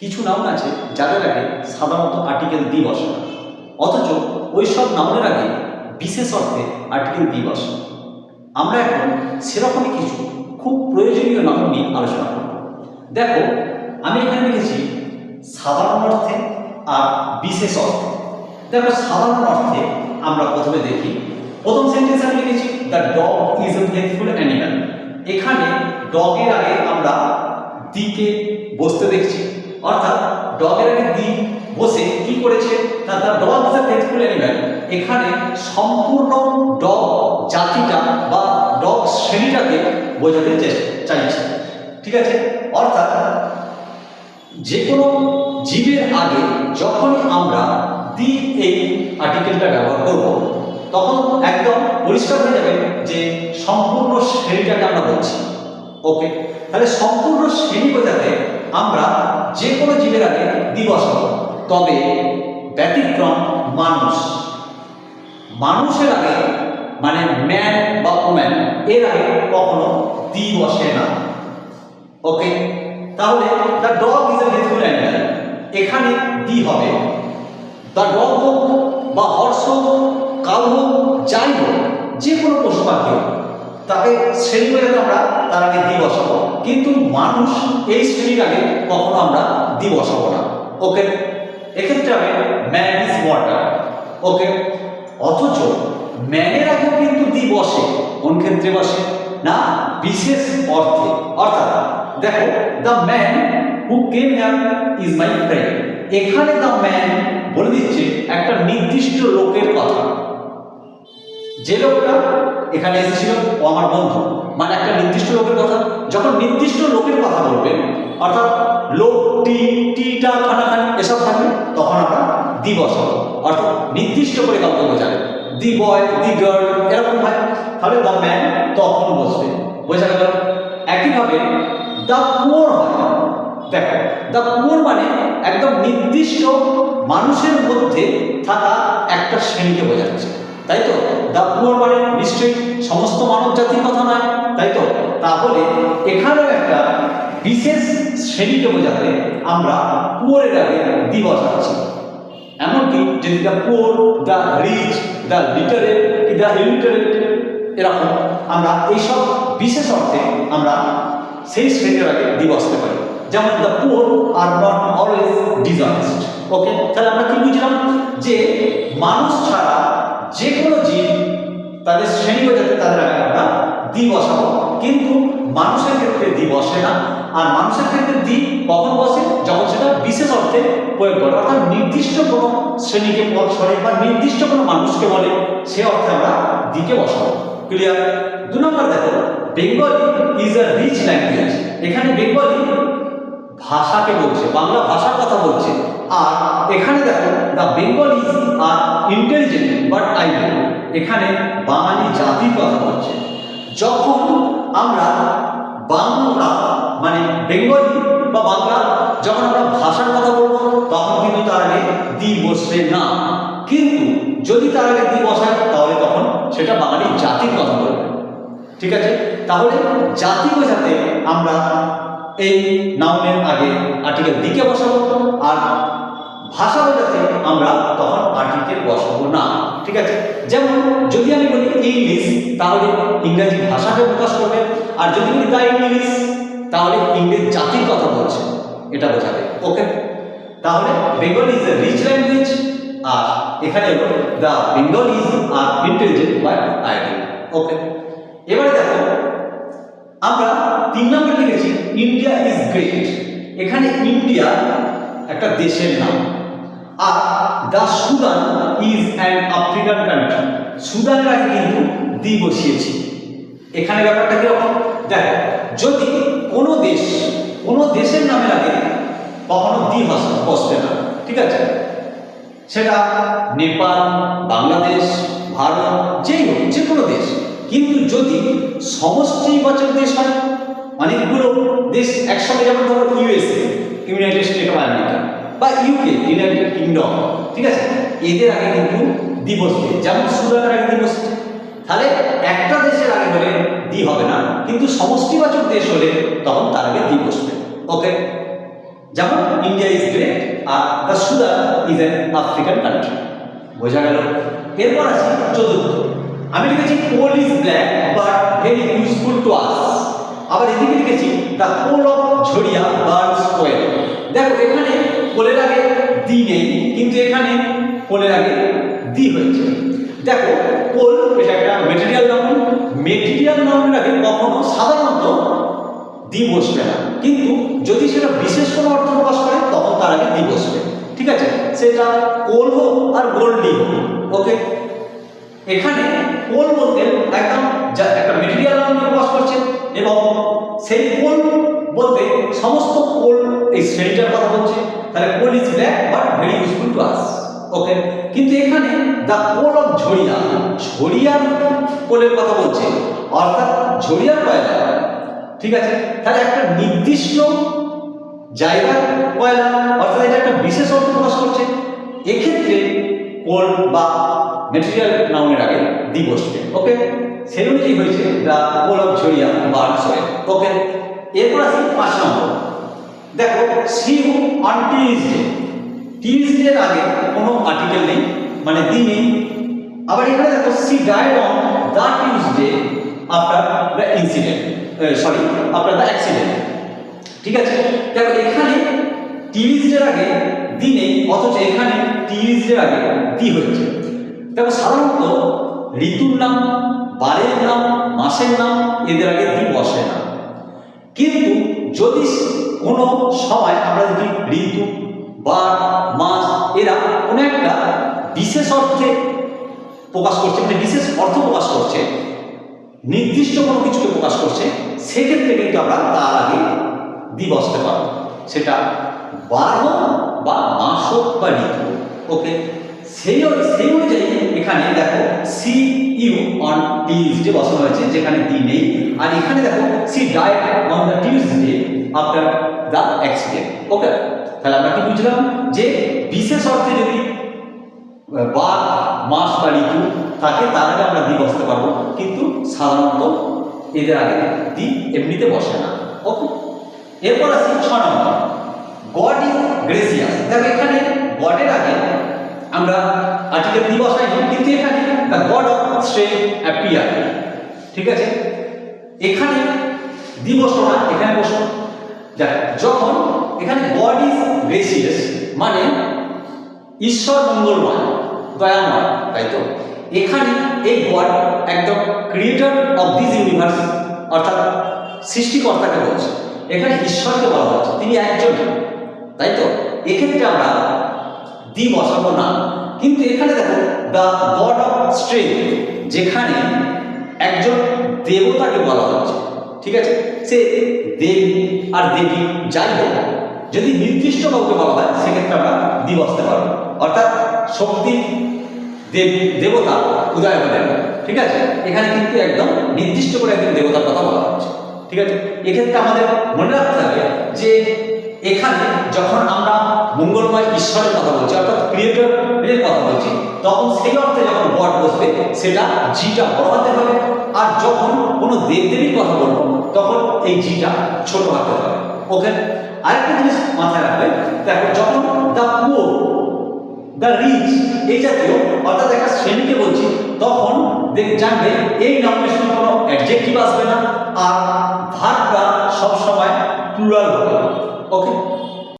কিছু নাউন আছে যাদের আগে সাধারণত আর্টিকেল দি বসে না। অথচ ওই সব নাউনের আগে বিশেষ অর্থে আর্টিকেল দি বসে। আমরা এখন সেরকমই কিছু খুব প্রয়োজনীয় নাউন নিয়ে আলোচনা করব। দেখো, আমি এখানে লিখেছি সাধারণ অর্থে আর বিশেষ অর্থে। দেখো, সাধারণ অর্থে আমরা প্রথমে দেখি, প্রথম সেন্টেন্স আমি লিখেছি the dog is a faithful animal এখানে ডগের আগে আমরা দিকে বসতে দেখছি। অর্থাৎ ডগের আগে দি বসে কি করেছে? না the dog is a faithful animal এখানে সম্পূর্ণ ডগ জাতিটা বা ডগ শ্রেণীটাকে বোঝাতে চাইছে। ঠিক আছে? অর্থাৎ যে কোনো জীবের আগে যখনই আমরা দি এই আর্টিকেলটা ব্যবহার করব, তখন একদম পরিষ্কার হয়ে যাবে যে সম্পূর্ণ শ্রেণীটাকে আমরা বলছি। ওকে? তাহলে সম্পূর্ণ শ্রেণি বোঝাতে আমরা যে কোনো জীবের আগে দিবস বসাবো তবে ব্যতিক্রম মানুষ। মানুষের আগে মানে ম্যান বা ওম্যান এর আগে কখনো দি বসে না। ওকে তাহলে the dog is a faithful animal এখানে দি হবে। দ্য ডগ হোক বা হর্স হোক কাউ হোক, যাই হোক, যে কোনো পশু পাখি হোক। তাকে শ্রেণি আমরা তার আগে দি বসাবো। কিন্তু মানুষ এই শ্রেণির আগে কখনো আমরা দি বসাবো না। ওকে? এক্ষেত্রে আমি ম্যান ইজ ওয়াটার ওকে? অথচ ম্যানের আগেও কিন্তু দি বসে, কোন ক্ষেত্রে বসে? না, বিশেষ অর্থে। অর্থাৎ, দেখো the man who came here is my friend এখানে দ্য ম্যান বলে দিচ্ছে একটা নির্দিষ্ট লোকের কথা। যে লোকটা এখানে এসেছিল ও আমার বন্ধু। মানে একটা নির্দিষ্ট লোকের কথা। যখন নির্দিষ্ট লোকের কথা বলবেন, অর্থাৎ লোক টি টিটা খানাখানি এসব থাকবে, তখন আমরা দি বসাবো অর্থাৎ নির্দিষ্ট করে কাউকে বোঝাবে দি বয়, দি গার্ল, এরকম হয়। তাহলে দ্য ম্যান তখন বসবে। বোঝা গেল? একইভাবে দ্য পুয়ার হয়। দেখো দ্য পুয়ার মানে একদম নির্দিষ্ট মানুষের মধ্যে থাকা একটা শ্রেণীকে বোঝাচ্ছে। তাই তো? দ্য পুয়ার মানে নিশ্চয়ই সমস্ত মানব জাতির কথা নয়, তাই তো? তাহলে এখানেও একটা বিশেষ শ্রেণীকে বোঝাতে আমরা পুয়ারের আগে দি বসাচ্ছি এমনকি যদি the poor the rich the literate কি দ্য ইলিটারেট, এরকম আমরা এইসব বিশেষ অর্থে আমরা সেই শ্রেণির আগে দি বসতে পারি যেমন the poor are not always dishonest okay তাহলে আমরা কি বুঝলাম? যে মানুষ তাদের শ্রেণি বোঝাতে তাদের আগে আমরা দি বসাবো কিন্তু মানুষের ক্ষেত্রে দি বসে না, আর মানুষের ক্ষেত্রে দি কখন বসে? যখন সেটা বিশেষ অর্থে প্রয়োগ করে। অর্থাৎ নির্দিষ্ট কোনো শ্রেণীকে সরে বা নির্দিষ্ট কোনো মানুষকে বলে, সে অর্থে আমরা দিকে বসাবো। ক্লিয়ার দু নম্বর দেখো Bengali is a rich language এখানে বেঙ্গলি ভাষাকে বলছে, বাংলা ভাষার কথা বলছে। আর এখানে দেখো the Bengalis are intelligent but I এখানে বাঙালি জাতির কথা বলছে। যখন আমরা বাংলা মানে বেঙ্গলি বা বাংলা, যখন আমরা ভাষার কথা বলব, তখন কিন্তু তার আগে দি বসবে না। কিন্তু যদি তার আগে দি বসায়, তাহলে তখন সেটা বাঙালি জাতির কথা বলবে। ঠিক আছে? তাহলে জাতি বোঝাতে আমরা এই নাউনের আগে আর্টিকেল দিকে বসাবো আর ভাষা বোঝাতে আমরা তখন আর্টিকেল বসাবো না। ঠিক আছে? যেমন যদি আমি বলি ইংলিশ, তাহলে ইংরেজি ভাষাকে প্রকাশ করবে। আর যদি বলি দ্য ইংলিশ, তাহলে ইংরেজ জাতির কথা বলছে। এটা বোঝাবে। ওকে? তাহলে Bengal is a rich language আর এখানে হলো the Bengal is are intelligent by আইডি ওকে? এবারে দেখো আমরা তিন নম্বর লিখেছি ইন্ডিয়া ইজ গ্রেট এখানে ইন্ডিয়া একটা দেশের নাম, আর the Sudan is an African country সুদানের আগে কিন্তু দি বসিয়েছি। এখানে ব্যাপারটা কীরকম? দেখো, যদি কোনো দেশ, কোনো দেশের নামে আগে কখনো দি বস- বসবে না, ঠিক আছে? সেটা নেপাল, বাংলাদেশ, ভারত, যেই হোক যে কোনো দেশ। কিন্তু যদি সমষ্টিবাচক দেশ হয়, অনেকগুলো দেশ একসঙ্গে যেমন ধরো USA United State of America বা ইউকে ইউনাইটেড কিংডম ঠিক আছে? এদের আগে কিন্তু দিবস যেমন সুদানের আগে দিবস। তাহলে একটা দেশের আগে হলে দি হবে না, কিন্তু সমষ্টিবাচক দেশ হলে তখন তার আগে দি বসবে ওকে যেমন India is great R the Sudan is an African country বোঝা গেল? এরপর আছে চতুর্থ। আমি লিখেছি coal is black but very useful to us আবার এদিকে লিখেছি the coal of Jharia birds well দেখো, এখানে কোলের আগে দি নেই, কিন্তু এখানে কোলের আগে দি হয়েছে। দেখো কোল এটা একটা মেটেরিয়াল নাউন মেটেরিয়াল নাউনের আগে কখনো সাধারণত দি বসবে না। কিন্তু যদি সেটা বিশেষ কোনো অর্থ প্রকাশ করে, তখন তার আগে দি বসবে। ঠিক আছে? সেটা কোল হোক আর গোল্ডি হোক। ওকে এখানে কোল বলতে একদম একটা মেটেরিয়াল নাম প্রকাশ করছে এবং সেই কোল বলতে সমস্ত কোল এই শ্রেণীটার কথা বলছে। তাহলে coal is black but very useful to us okay কিন্তু এখানে দ্য কোল অফ ঝড়িয়া ঝড়িয়ার কোলের কথা বলছে। অর্থাৎ ঝড়িয়ার কয়লা, ঠিক আছে? তাহলে একটা নির্দিষ্ট জায়গার কয়লা, অর্থাৎ এটা একটা বিশেষ অর্থ প্রকাশ করছে। এক্ষেত্রে কোল বা মেটেরিয়াল নাউনের আগে দি বসবে ওকে সেই অনুযায়ী হয়েছে দ্য কোল ঝরিয়া বা সয়েল ওকে এরপর আসি পাঁচ নম্বর। দেখো সিউ অন টিউজডে টিউজডের আগে কোনো আর্টিকেল নেই মানে দি নেই। আবার এখানে দেখো she died on the Tuesday after the incident sorry after the accident ঠিক আছে? দেখো, এখানে টিউজডের আগে দি নেই, অথচ এখানে টিউজডের আগে দি হয়েছে। দেখো সাধারণত ঋতুর নাম, বারের নাম, মাসের নাম এদের আগে দি বসে না। কিন্তু যদি কোনো সময় আমরা যদি ঋতু, বার, মাস, এরা কোনো একটা বিশেষ অর্থে প্রকাশ করছে মানে বিশেষ অর্থ প্রকাশ করছে, নির্দিষ্ট কোনো কিছুকে প্রকাশ করছে, সেক্ষেত্রে কিন্তু আমরা তার আগে দি বসতে পারব। সেটা বার হোক বা মাস হোক বা ঋতু ওকে? সেই সেই অনুযায়ী এখানে দেখো সি, ইউ, অন টিউজডে বসানো হয়েছে, যেখানে দি নেই। আর এখানে দেখো she died on the Tuesday after the accident okay? তাহলে আমরা কি বুঝলাম? যে বিশেষ অর্থে যদি বা মাস বা ঋতু তাকে তার আগে আমরা দি বসতে পারব। কিন্তু সাধারণত এদের আগে দি এমনিতে বসে না। ওকে? এরপর আসি ছ নম্বর। God is gracious. দেখো এখানে গডের আগে আমরা আর্টিকেল দি বসাইনি কিন্তু এখানে the god of strain appear ঠিক আছে? এখানে দি বসো না এখানে বসো। দেখ যখন এখানে গড ইজ গ্রেসিয়াস মানে ঈশ্বর মঙ্গলময় দয়াময়, তাই তো? এখানে এই গড একদম ক্রিয়েটর অফ দিস ইউনিভার্স অর্থাৎ সৃষ্টিকর্তাকে বলছে। এখানে ঈশ্বরকে বলা হচ্ছে, তিনি একজন, তাই তো? এক্ষেত্রে আমরা দি বসাবো না। কিন্তু এখানে দেখো দ্য গড অফ স্ট্রেংথ যেখানে একজন দেবতাকে বলা হচ্ছে, ঠিক আছে? সে দেব আর দেবী যাই হোক, যদি নির্দিষ্ট কাউকে বলা হয়, সেক্ষেত্রে আমরা দি বসতে পারব। অর্থাৎ শক্তি, দেব, দেবতা উদয় হলেন ঠিক আছে? এখানে কিন্তু একদম নির্দিষ্ট করে একজন দেবতার কথা বলা হচ্ছে। ঠিক আছে? এক্ষেত্রে আমাদের মনে রাখতে হবে যে এখানে যখন আমরা মঙ্গলময় ঈশ্বরের কথা বলছি, অর্থাৎ ক্রিয়েটরের কথা বলছি, তখন সেই অর্থে যখন গড বসবে, সেটা জিটা বড় হাতে হবে। আর যখন কোনো দেবদেবীর কথা বলব, তখন এই জিটা ছোট হাতে হবে। ওকে? আরেকটা জিনিস মাথায় রাখবে দেখো, যখন দ্য পুয়ার দ্য রিচ এই জাতীয়, অর্থাৎ একটা শ্রেণীকে বলছি, তখন জানবে এই নামের সঙ্গে কোনো অ্যাডজেক্টিভ আসবে না, আর ভাগটা সবসময় প্লুরাল হবে। Okay.